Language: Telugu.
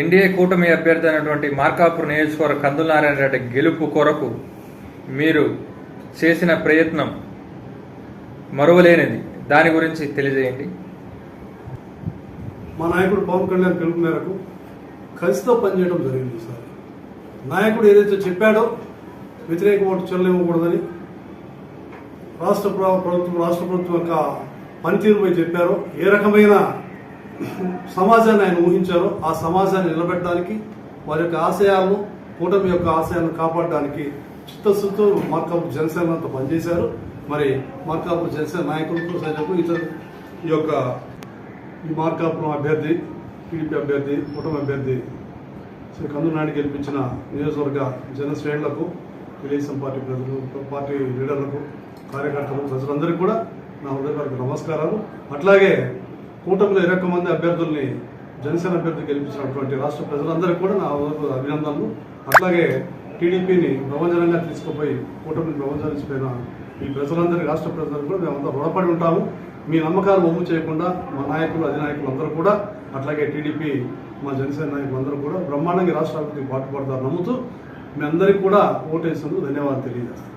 ఎన్డీఏ కూటమి అభ్యర్థి అయినటువంటి మార్కాపూర్ నియోజకవర్గ కందుల నారాయణ రెడ్డి గెలుపు కొరకు మీరు చేసిన ప్రయత్నం మరువలేనిది. దాని గురించి తెలియజేయండి. మా నాయకుడు పవన్ కళ్యాణ్ పిలుపు మేరకు కలిసితో పనిచేయడం జరిగింది సార్. నాయకుడు ఏదైతే చెప్పాడో వ్యతిరేక ఓటు చెల్లనివ్వకూడదని రాష్ట్ర ప్రభుత్వం రాష్ట్ర ప్రభుత్వం యొక్క పనితీరుపై చెప్పారో ఏ రకమైన సమాజాన్ని ఆయన ఊహించారో ఆ సమాజాన్ని నిలబెట్టడానికి వారి యొక్క ఆశయాలను కూటమి యొక్క ఆశయాలను కాపాడడానికి చిత్తశుద్ధితో మార్కాపు జనసేన అంతా పనిచేశారు. మరి మార్కాపు జనసేన నాయకులతో సైనికులు ఇతర ఈ యొక్క ఈ మార్కాపురం అభ్యర్థి టీడీపీ అభ్యర్థి కూటమి అభ్యర్థి శ్రీ కందునాయుడు గెలిపించిన నియోజకవర్గ జనశ్రేణులకు తెలుగుదేశం పార్టీ ప్రజలు పార్టీ లీడర్లకు కార్యకర్తలకు ప్రజలందరికీ కూడా నా హృదయపూర్వక నమస్కారాలు. అట్లాగే కూటమిలో ఇరవై మంది అభ్యర్థుల్ని జనసేన అభ్యర్థి గెలిపించినటువంటి రాష్ట్ర ప్రజలందరికీ కూడా నా హృదయపూర్వక అభినందనలు. అట్లాగే టీడీపీని ప్రపంచంగా తీసుకుపోయి కూటమిని ప్రపంచాలించిపోయిన ఈ ప్రజలందరికీ రాష్ట్ర ప్రజలందరూ కూడా మేమంతా రుణపడి ఉంటాము. మీ నమ్మకాలు ఒమ్ము చేయకుండా మా నాయకులు అధినాయకులు అందరూ కూడా అట్లాగే టీడీపీ మా జనసేన నాయకులు అందరూ కూడా బ్రహ్మాండంగా రాష్ట్ర అభివృద్ధికి పాటుపడతారు నమ్ముతూ మీ అందరికీ కూడా ఓటేసినందుకు ధన్యవాదాలు తెలియజేస్తాను.